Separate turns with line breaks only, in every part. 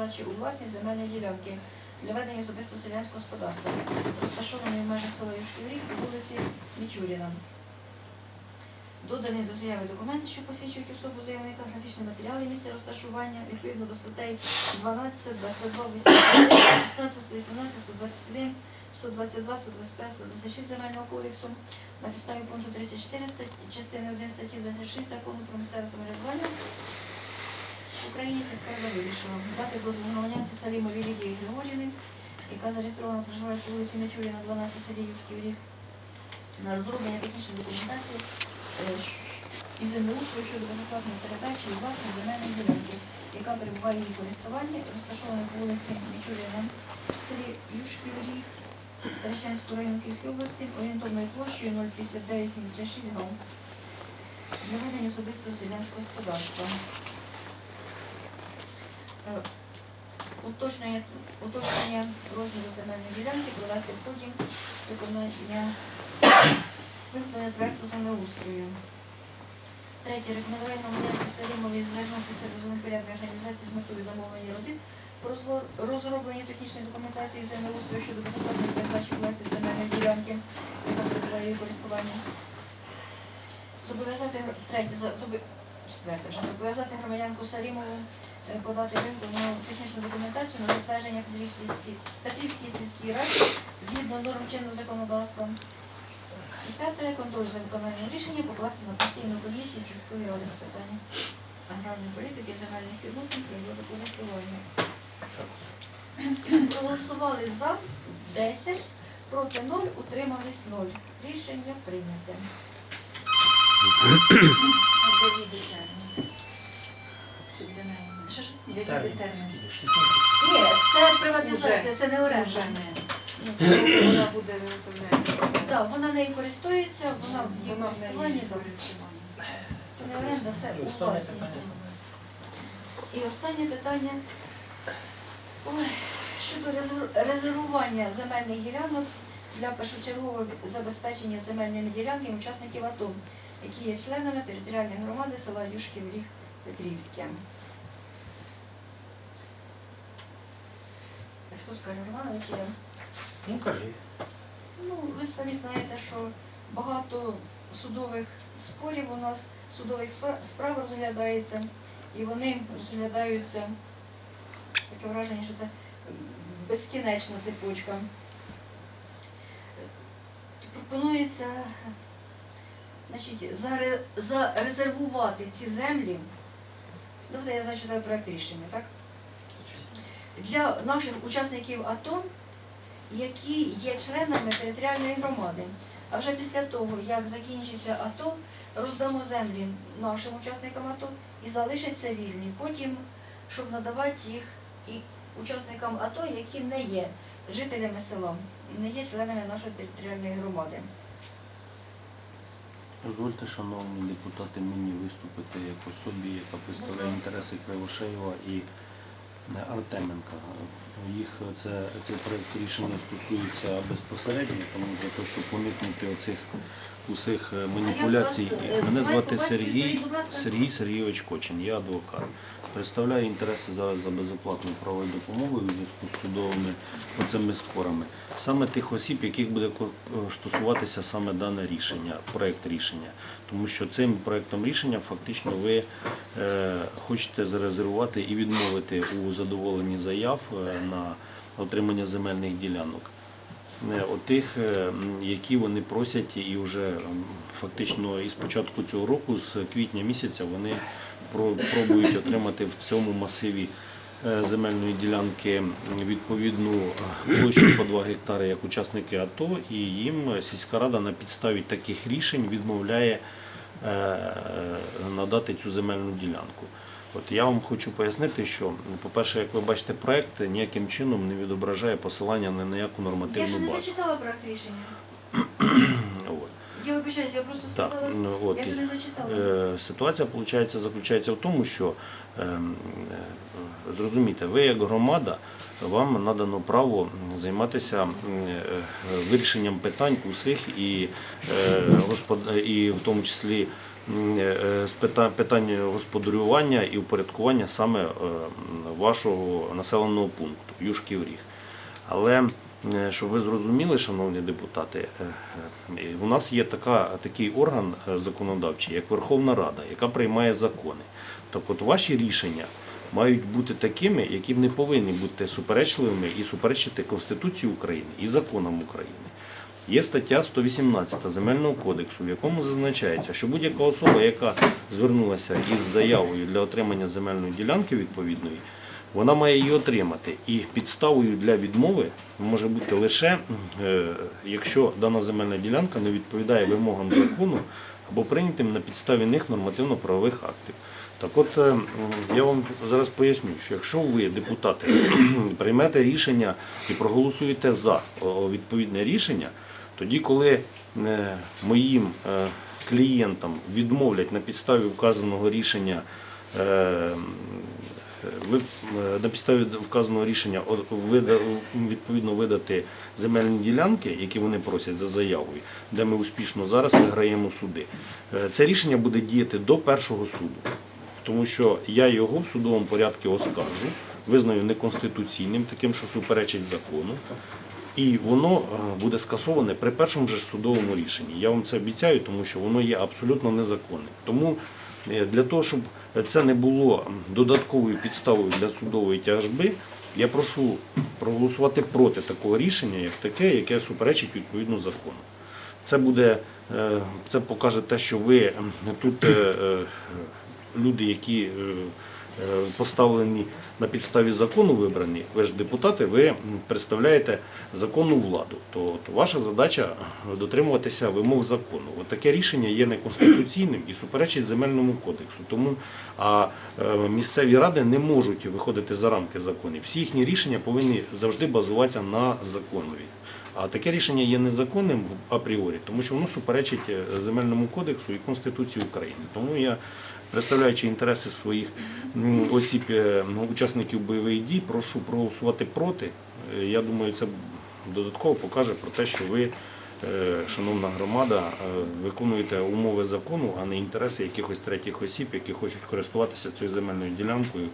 передачі у власність земельної ділянки для ведення особисто селянського господарства, розташованої в межах села Юшків Ріг по вулиці Мічуріна. Додані до заяви документи, що посвідчують особу заявника, графічні матеріали місця розташування відповідно до статей 12, 22, 89, 16, 118, 121, 122, 125, 126 Земельного кодексу на підставі пункту 34 частини 1 статті 26 Закону про місцеве самоврядування в Україні сільська вирішила дати дозвіл громадянці Салімовій Лідії Григорівни, яка зареєстрована проживає по вулиці Мичуріна, 12 селі Юшків Ріг, на розроблення технічної документації е, і землеустрою щодо безоплатної передачі і власної земельної ділянки, яка перебуває її користуванні, розташована по вулиці Мічуріна селі Юшків Ріг, Таращанського району Київської області, орієнтовною площею 05976 га для ведення особистого селянського господарства. Е, Уточнення, уточнення розміру земельної ділянки провести ході виконання виконання проекту землеустрою. Третє. Рекомендувати громадянці Салімові звернутися до землепорядної організації з метою замовлення робіт по розробленні технічної документації землеустрою щодо безоплатної передачі власності земельної ділянки, яка перебуває її користуванні. Зобов'язати третє, четверте зобов'язати громадянку Салімову подати виготовлену технічну документацію на затвердження Петрівській сіль- Петрівській сільській раді згідно норм чинного законодавства. І п'яте контроль за виконанням рішення покласти на постійну комісію сільської ради з питань аграрної політики, земельних відносин, природокористування. Проголосували за 10, проти 0, утримались 0. Рішення прийняте.
Вже не.
Ну,
Вона буде виготовляти.
Так, вона нею користується, вона в її
Вона в
користуванні.
неї
так.
користування.
Це не оренда, це у власність. І останнє питання Ой, щодо резер- резервування земельних ділянок для першочергового забезпечення земельними ділянками учасників АТО, які є членами територіальної громади села Юшків Ріг Петрівське. Хто скаже, Романович, я?
Ну кажи.
Ну, ви самі знаєте, що багато судових спорів у нас, судових справ розглядається, і вони розглядаються, таке враження, що це безкінечна цепочка. Пропонується значить, зарезервувати ці землі. Давайте я зачитаю проект рішення, так? Для наших учасників АТО які є членами територіальної громади. А вже після того, як закінчиться АТО, роздамо землі нашим учасникам АТО і залишаться вільні. Потім, щоб надавати їх і учасникам АТО, які не є жителями села, не є членами нашої територіальної громади.
Дозвольте, шановні депутати, мені виступити як особі, яка представляє інтереси Кривошеєва і Артеменка. Їх це, цей проєкт рішення стосується безпосередньо, тому для того, щоб уникнути оцих усіх е, маніпуляцій.
Е,
Мене
звати?
Сергій. Сергій Сергійович Кочин, я адвокат. Представляю інтереси зараз за безоплатною правовою допомогою у зв'язку з судовими оцими спорами. Саме тих осіб, яких буде стосуватися саме дане рішення, проект рішення. Тому що цим проектом рішення фактично ви е, хочете зарезервувати і відмовити у задоволенні заяв е, на отримання земельних ділянок. Не, Отих, е, які вони просять, і вже фактично із початку цього року, з квітня місяця, вони про- пробують отримати в цьому масиві е, земельної ділянки відповідну е, площу по 2 гектари як учасники АТО, і їм сільська рада на підставі таких рішень відмовляє е, надати цю земельну ділянку. От я вам хочу пояснити, що, по-перше, як ви бачите, проект ніяким чином не відображає посилання на ніяку
Я ще
нормативну
не
базу.
зачитала проект рішення. Я вибачаюсь, я просто сказала.
ну, от.
Я не зачитала.
Е, Ситуація виходить, заключається в тому, що ем, е, зрозумійте, ви як громада, вам надано право займатися е, вирішенням питань усіх і, господ- і в тому числі з пита- питань господарювання і упорядкування саме е, вашого населеного пункту Юшків Ріг. Але е, щоб ви зрозуміли, шановні депутати, е, е, у нас є така, такий орган е, законодавчий, як Верховна Рада, яка приймає закони. Так от ваші рішення мають бути такими, які не повинні бути суперечливими і суперечити Конституції України і законам України. Є стаття 118 Земельного кодексу, в якому зазначається, що будь-яка особа, яка звернулася із заявою для отримання земельної ділянки відповідної, вона має її отримати. І підставою для відмови може бути лише, е, якщо дана земельна ділянка не відповідає вимогам закону або прийнятим на підставі них нормативно-правових актів. Так от е, я вам зараз поясню, що якщо ви, депутати, приймете рішення і проголосуєте за відповідне рішення, тоді, коли е, моїм е, клієнтам відмовлять на підставі вказаного рішення, е, на підставі вказаного рішення відповідно видати земельні ділянки, які вони просять за заявою, де ми успішно зараз виграємо суди. Це рішення буде діяти до першого суду тому що я його в судовому порядку оскаржу, визнаю неконституційним, таким, що суперечить закону. І воно е, буде скасоване при першому ж судовому рішенні. Я вам це обіцяю, тому що воно є абсолютно незаконним. Тому е, для того, щоб це не було додатковою підставою для судової тяжби, я прошу проголосувати проти такого рішення, як таке, яке суперечить відповідно закону. Це буде, е, це покаже те, що ви тут люди, які поставлені на підставі закону вибрані, ви ж депутати, ви представляєте законну владу. То, то ваша задача е, дотримуватися вимог закону. От таке рішення є неконституційним і суперечить земельному кодексу. Тому а е, місцеві ради не можуть виходити за рамки законів. Всі їхні рішення повинні завжди базуватися на законові. А таке рішення є незаконним апріорі, тому що воно суперечить е, земельному кодексу і Конституції України. Тому я, представляючи інтереси своїх осіб, е, ну, учасників бойових дій, прошу проголосувати проти. Е, Я думаю, це додатково покаже про те, що ви, е, шановна громада, виконуєте умови закону, а не інтереси якихось третіх осіб, які хочуть користуватися цією земельною ділянкою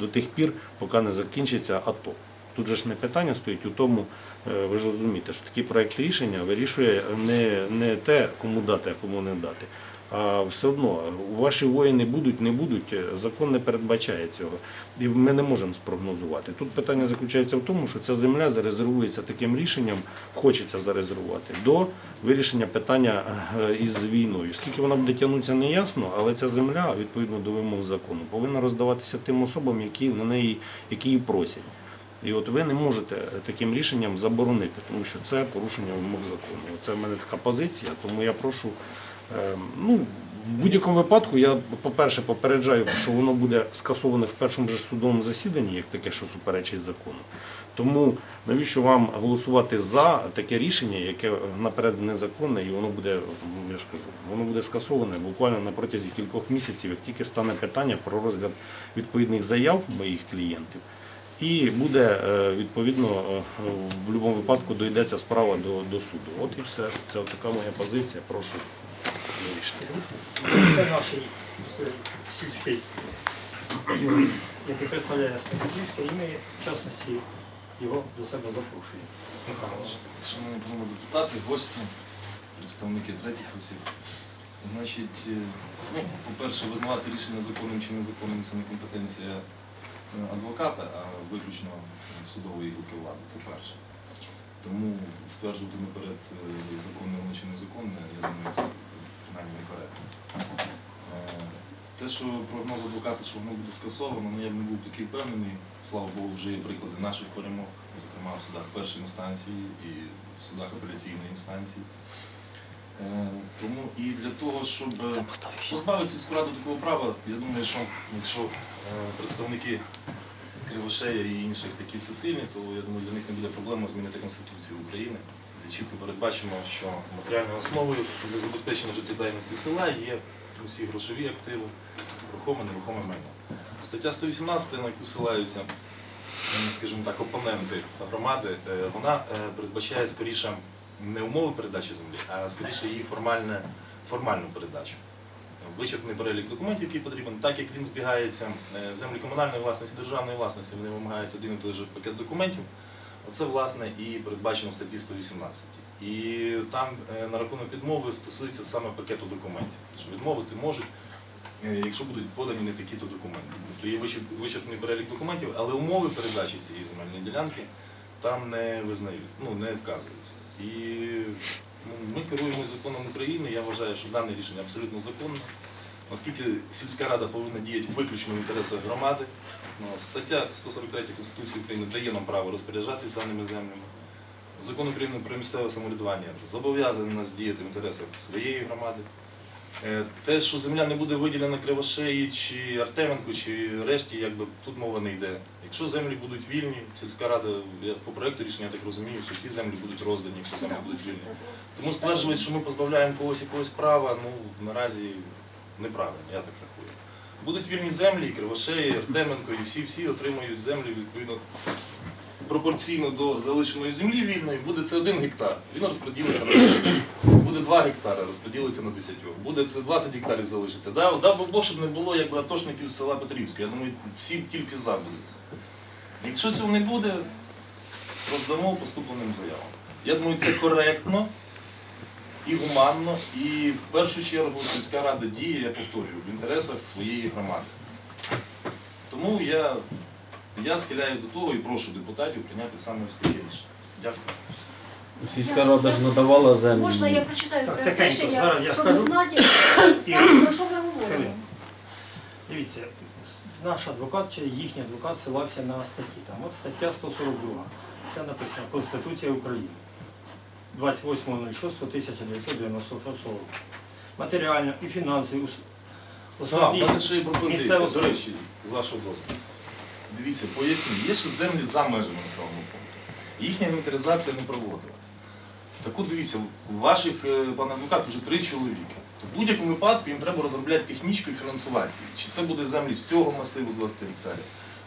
до тих пір, поки не закінчиться АТО. Тут же ж не питання стоїть у тому, ви ж розумієте, що такий проект рішення вирішує не, не те, кому дати, а кому не дати. А все одно ваші воїни будуть, не будуть, е, закон не передбачає цього. І ми не можемо спрогнозувати. Тут питання заключається в тому, що ця земля зарезервується таким рішенням, хочеться зарезервувати, до вирішення питання е, із війною. Скільки вона буде тягнутися, не ясно, але ця земля, відповідно до вимог закону, повинна роздаватися тим особам, які на неї які її просять. І от ви не можете таким рішенням заборонити, тому що це порушення вимог закону. Це в мене така позиція, тому я прошу. Е, Ну, в будь-якому випадку я, по-перше, попереджаю, що воно буде скасоване в першому ж судовому засіданні, як таке, що суперечить закону. Тому навіщо вам голосувати за таке рішення, яке наперед незаконне, і воно буде, ну, я ж кажу, воно буде скасоване буквально на протязі кількох місяців, як тільки стане питання про розгляд відповідних заяв моїх клієнтів. І буде е, відповідно е, в будь-якому випадку дойдеться справа до, до суду. От і все. Це така моя позиція. Прошу.
Це наш сільський юрист, який представляє Степанківське, і ми, в частності, його до себе запрошуємо.
Шановні панове депутати, гості, представники третіх осіб. Значить, е, ну, по-перше, визнавати рішення законним чи незаконним це не компетенція е, адвоката, а виключно судової гілки влади. Це перше. Тому стверджувати наперед е, законне воно чи незаконне, я думаю, це принаймні некоректно. Е, Те, що прогноз адвоката, що воно буде скасовано, ну я б не був такий впевнений. Слава Богу, вже є приклади наших перемог, зокрема в судах першої інстанції і в судах апеляційної інстанції. Е, Тому і для того, щоб е, позбавити сільську раду такого права, я думаю, що якщо представники Кривошея і інших такі всесильні, то я думаю, для них не буде проблема змінити Конституцію України, чітко передбачимо, що матеріальною основою для забезпечення життєдайності села є усі грошові активи, рухоме, нерухоме майно. Стаття 118, на яку ссилаються, е, скажімо так, опоненти громади, е, вона е, передбачає скоріше не умови передачі землі, а скоріше її формальне, формальну передачу. вичерпний перелік документів, який потрібен, так як він збігається е, землі комунальної власності, державної власності, вони вимагають один і той же пакет документів. Оце власне і передбачено в статті 118. І там е, на рахунок відмови стосується саме пакету документів. Що відмовити можуть, е, якщо будуть подані не такі-то документи. Тобто є вичерпний перелік документів, але умови передачі цієї земельної ділянки там не визнають, ну не вказуються. І ну, ми керуємося законом України. Я вважаю, що дане рішення абсолютно законне. Оскільки сільська рада повинна діяти виключно в інтересах громади, ну, стаття 143 Конституції України дає нам право розпоряджатись даними землями. Закон України про місцеве самоврядування зобов'язаний нас діяти в інтересах своєї громади. Е, Те, що земля не буде виділена Кривошеї чи Артеменку, чи решті, якби тут мова не йде. Якщо землі будуть вільні, сільська рада, по проекту рішення я так розумію, що ті землі будуть роздані, якщо землі будуть вільні. Тому стверджувати, що ми позбавляємо когось якогось права, ну наразі неправильно, я так рахую. Будуть вільні землі, Кривошеї, Артеменко, і всі-всі отримують землі відповідно пропорційно до залишеної землі вільної. Буде це один гектар, він розподілиться на 10. Буде 2 гектари, розподілиться на 10. Буде це 20 гектарів залишиться. Да, дав би Бог, щоб не було якби атошників з села Петрівська. Я думаю, всі тільки за будуть. це. Якщо цього не буде, роздамо поступленим заявам. Я думаю, це коректно і гуманно, і в першу чергу сільська рада діє, я повторюю, в інтересах своєї громади. Тому я, я схиляюсь до того і прошу депутатів прийняти саме ось таке рішення. Дякую.
Сільська рада ж надавала землю.
Можна я прочитаю
Так,
проект
тихенько,
рішення,
зараз я
щоб
скажу.
знати, знати, про що ми говоримо.
Дивіться, наш адвокат чи їхній адвокат ссилався на статті. Там от стаття 142. Це написано Конституція України 28.06.1996 року. Матеріально і
Так,
основні
ще пропозиція,
місцевого
до речі, з вашого дозволу. Дивіться, поясню, є ще землі за межами населеного пункту. Їхня інвентаризація не проводилася. Так от дивіться, у ваших, е, пан адвокат, вже три чоловіки. В будь-якому випадку їм треба розробляти технічку і фінансувати. Чи це буде землі з цього масиву з 20 гектарів.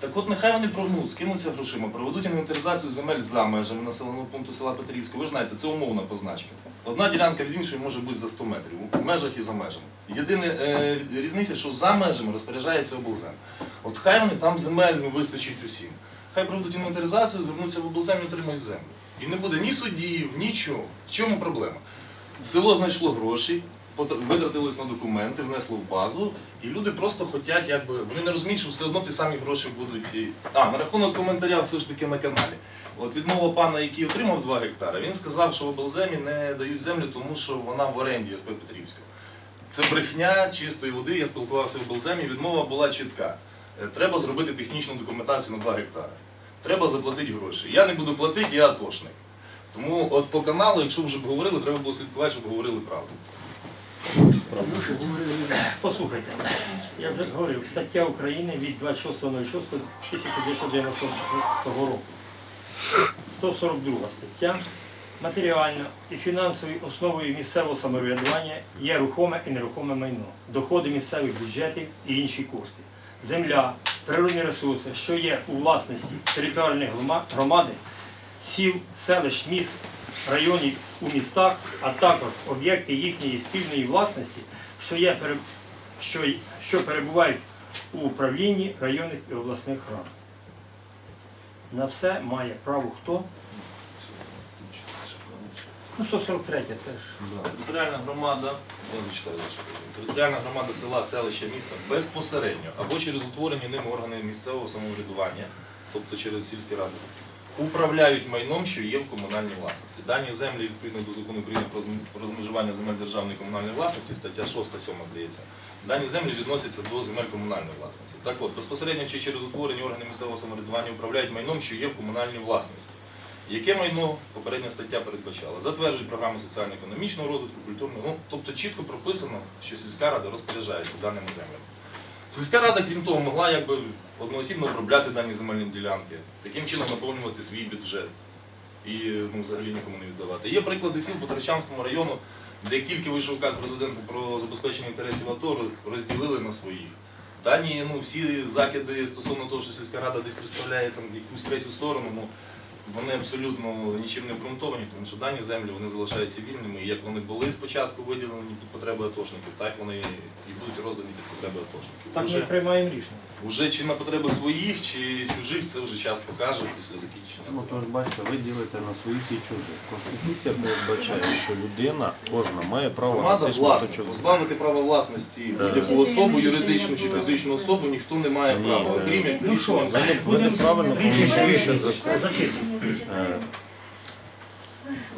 Так от нехай вони прогну, скинуться грошима, проведуть інвентаризацію земель за межами населеного пункту села Петрівська. Ви ж знаєте, це умовна позначка. Одна ділянка від іншої може бути за 100 метрів, у межах і за межами. Єдина е, різниця, що за межами розпоряджається облзем. От хай вони там земель ну, вистачить усім. Хай проведуть інвентаризацію, звернуться в облзем і отримають землю. І не буде ні суддів, нічого. В чому проблема? Село знайшло гроші, витратились на документи, внесло в базу, і люди просто хочуть, якби вони не розуміють, що все одно ті самі гроші будуть. А, на рахунок коментаря все ж таки на каналі. От відмова пана, який отримав 2 гектари, він сказав, що в облземі не дають землю, тому що вона в оренді СП Петрівського. Це брехня чистої води. Я спілкувався в облземі, відмова була чітка. Е, Треба зробити технічну документацію на 2 гектари. Треба заплатити гроші. Я не буду платити, я атошник. Тому от по каналу, якщо вже б говорили, треба було слідкувати, щоб говорили правду.
Послухайте, я вже говорив, стаття України від 26.06.1996 року. 142 стаття. Матеріально і фінансовою основою місцевого самоврядування є рухоме і нерухоме майно, доходи місцевих бюджетів і інші кошти. Земля, природні ресурси, що є у власності територіальної громади, сіл, селищ, міст, районів у містах, а також об'єкти їхньої спільної власності, що, є, що, що перебувають у управлінні районних і обласних рад. На все має право хто? Ну, 143 теж.
Територіальна громада. Територіальна громада села, селища, міста безпосередньо або через утворені ним органи місцевого самоврядування, тобто через сільські ради, управляють майном, що є в комунальній власності. Дані землі відповідно до закону України про розмежування земель державної комунальної власності, стаття 6-7, здається. Дані землі відносяться до земель комунальної власності. Так от, безпосередньо чи через утворені органи місцевого самоврядування управляють майном, що є в комунальній власності. Яке майно попередня стаття передбачала? Затверджують програми соціально-економічного розвитку, культурного. Ну, тобто чітко прописано, що сільська рада розпоряджається даними землями. Сільська рада, крім того, могла якби одноосібно обробляти дані земельні ділянки, таким чином наповнювати свій бюджет і ну, взагалі нікому не віддавати. Є приклади сіл по Таращанському району, де як тільки вийшов указ президента про забезпечення інтересів АТО, розділили на своїх. Дані, ну, всі закиди стосовно того, що сільська рада десь представляє там якусь третю сторону, ну, вони абсолютно нічим не обґрунтовані, тому що дані землі вони залишаються вільними. І як вони були спочатку виділені під потреби атошників, так вони і будуть роздані під потреби атошників.
Так ми
Уже,
приймаємо рішення.
уже чи на потреби своїх, чи чужих, це вже час покаже після закінчення.
Ну, то ж бачите, ви ділите на своїх і чужих. Конституція передбачає, що людина кожна має право на
Громада
цей шматочок.
позбавити права власності будь-яку особу, юридичну чи фізичну особу ніхто не має права,
е,
окрім як за
ну
рішенням
ви
суду.
ви неправильно
рішення.
закон.
Зачитаю.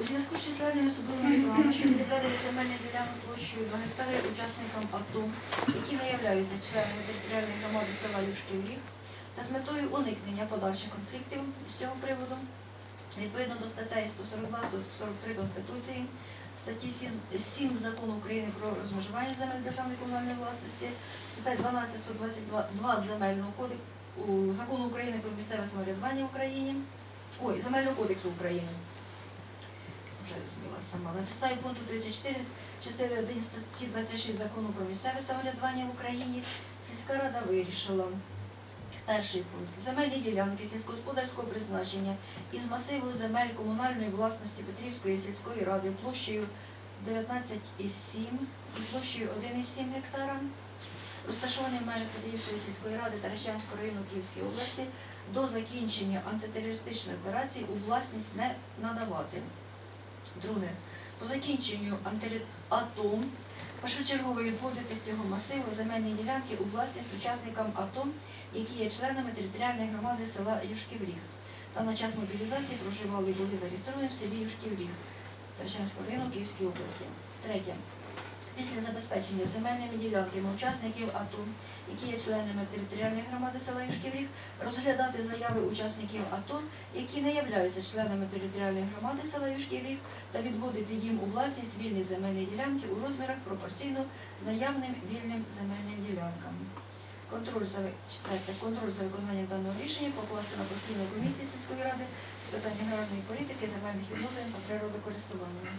У зв'язку з численними судовими справами щодо відведення земельних ділянок площею 2 гектари учасникам АТО, які не являються членами територіальної громади села Юшків Ріг, та з метою уникнення подальших конфліктів з цього приводу, відповідно до статей 142-143 Конституції, статті 7 Закону України про розмежування земель державної комунальної власності, стаття 12 122 Земельного кодексу Закону України про місцеве самоврядування в Україні, ой, Земельного кодексу України. Вже зміла сама. На підставі пункту 34 частини 1 статті 26 Закону про місцеве самоврядування в Україні сільська рада вирішила. Перший пункт. Земельні ділянки сільськогосподарського призначення із масиву земель комунальної власності Петрівської сільської ради площею 19,7 і площею 1,7 гектара, розташовані в межах Петрівської сільської ради та Рещанського району Київської області до закінчення антитерористичної операції у власність не надавати. Друге. По закінченню АТО першочергово відводити з цього масиву земельні ділянки у власність учасникам АТО, які є членами територіальної громади села Юшківріг та на час мобілізації проживали і були зареєстровані в селі Юшківріг Тарщанського району Київської області. Третє. Після забезпечення земельними ділянками учасників АТО, які є членами територіальної громади села Юшківріг, розглядати заяви учасників АТО, які не являються членами територіальної громади села Юшківріг, та відводити їм у власність вільні земельні ділянки у розмірах пропорційно наявним вільним земельним ділянкам. Контроль за читайте, контроль за виконанням даного рішення покласти на постійну комісію сільської ради з питань аграрної політики, земельних відносин та природокористування.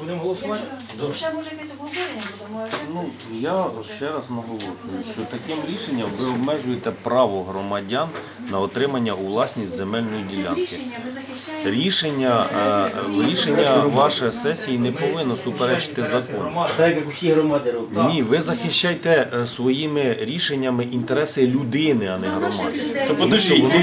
Будемо голосувати?
Якщо ще може якесь обговорення буде, може.
Ну, я ще раз наголошую, що таким рішенням ви обмежуєте право громадян на отримання у власність земельної ділянки.
рішення ми захищаємо.
Рішення, е, рішення вашої сесії не повинно суперечити закону.
Так як усі громади роблять.
Ні, ви захищайте е, своїми рішеннями інтереси людини, а не громади.
людей.
То подожди,
Воно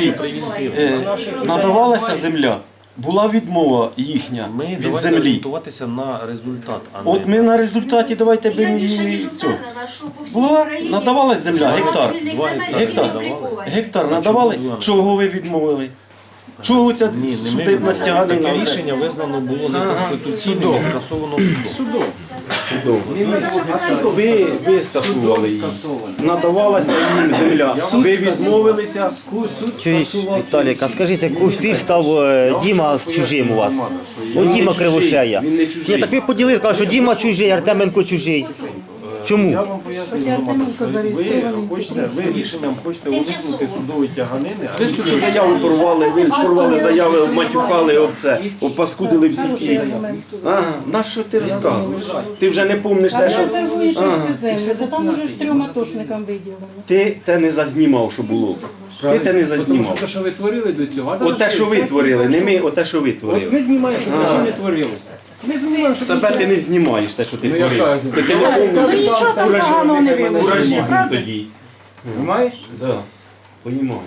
є.
Е, надавалася земля, була відмова їхня
Ми
від
давайте
землі.
орієнтуватися на результат, а
От
не
ми на результаті давайте
Я
би
більше ніж
мені
впевнена, що по всій
Була,
Україні
надавалась земля,
вже
гектар.
багато вільних
Два
земель,
гектари
які не обліковані.
Гектар надавали. Чого ви відмовили? Чого ця
Ні, не ми
судебна
таке
тяганина?
рішення визнано було неконституційним і скасовано судом.
Ви, ви скасували її. Надавалася їм земля. Ви відмовилися.
Чуєш, Віталік, а скажіть, яку спір став е, Діма з чужим у вас? Ну, Діма Кривошея.
Він не чужий.
Ні, так ви поділили, сказали, що Діма чужий, Артеменко чужий. Чому?
Я вам поясню, ви хочете, ви рішенням хочете уникнути судової тяганини, а
Ви ж тут заяву порвали, ви ж порвали заяви, обматюкали об це, опаскудили всі ті. Ага, на що ти розказуєш? Ти вже не помниш те, що
Резервуєш всю землю, то там уже ж трьом атошникам виділено.
ти те не зазнімав, що було. Ти те не
Тому що
зазнімав.
те, що ви творили до цього, а зараз
Оте, що ви творили, не ми, оте, що ви
От ми
творили.
знімаємо, що нічого не творилося. Ми знімаємо, що
Себе ти не знімаєш, те, що ти
Ну,
творив. Ти не
Ну.
Ну нічого там поганого не
був
правда?
тоді.
Понимаєш?
Да, понімаю.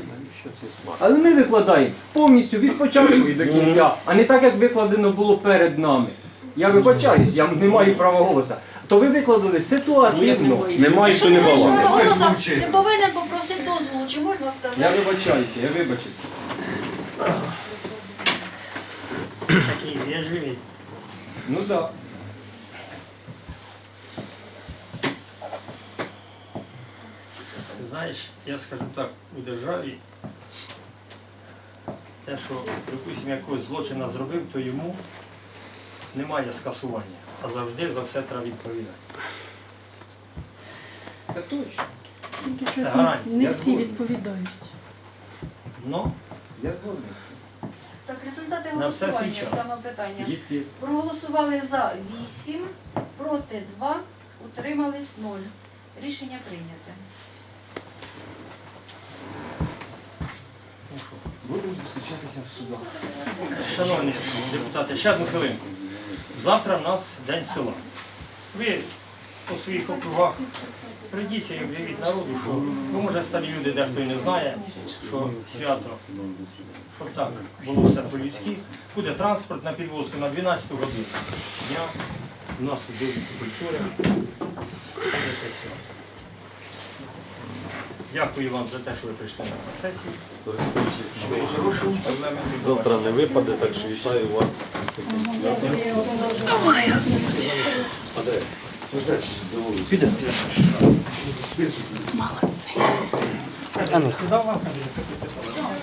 Але ми викладаємо повністю від початку і до кінця, а не так, як викладено було перед нами. Я вибачаюсь, я не маю права голосу. То ви викладали ситуативно.
Немає, що
не голосу, ти повинен попросити дозволу, чи можна сказати?
Я вибачаюся, я вибачуся.
Такий вежливий.
Ну так. Да.
Знаєш, я скажу так, у державі те, що, припустимо, якогось злочина зробив, то йому немає скасування, а завжди за все треба відповідати.
Це точно.
Ну,
Це
щось не,
гарантія.
всі- не всі
згоден.
відповідають.
Ну,
Я згодний з цим.
Так, результати
На все
голосування
свій час.
з питання.
Єстественно.
Проголосували за 8, проти 2, утримались 0. Рішення прийняте.
Будемо зустрічатися в судах.
Шановні депутати, ще одну хвилинку. Завтра в нас День села. Ви по своїх округах прийдіться і об'явіть народу, що ну, може старі люди дехто і не знає, що свято, щоб так було все по-людськи. Буде транспорт на підвозку на 12 годину дня. У нас буде культура. буде це свято. Дякую вам за те, що ви прийшли на сесію.
Завтра не випаде, так що вітаю вас. з